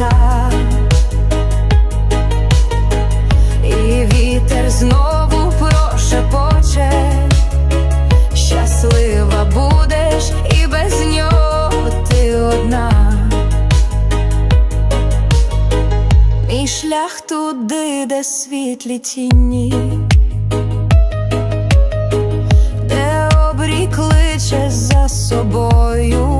ліса, і вітер знову прошепоче. Щаслива будеш і без нього ти одна. Мій шлях туди, де світлі тіні, де обрій за собою,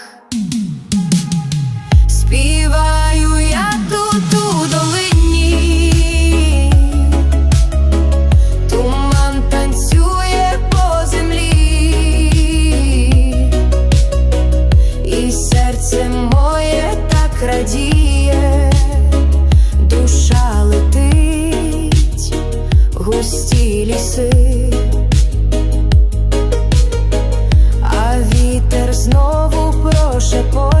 Співаю я тут у туман танцює по землі, і серце моє так радіє, душа летить, густі ліси. Прошепоче, щаслива